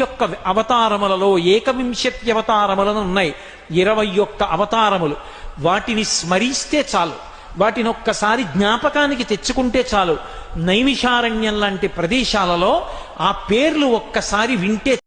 యొక్క అవతారములలో ఏకవింశతి అవతారములను ఉన్నాయి. ఇరవై ఒక్క అవతారములు. వాటిని స్మరిస్తే చాలు. వాటిని ఒక్కసారి జ్ఞాపకానికి తెచ్చుకుంటే చాలు. నైమిషారణ్యం లాంటి ప్రదేశాలలో ఆ పేర్లు ఒక్కసారి వింటే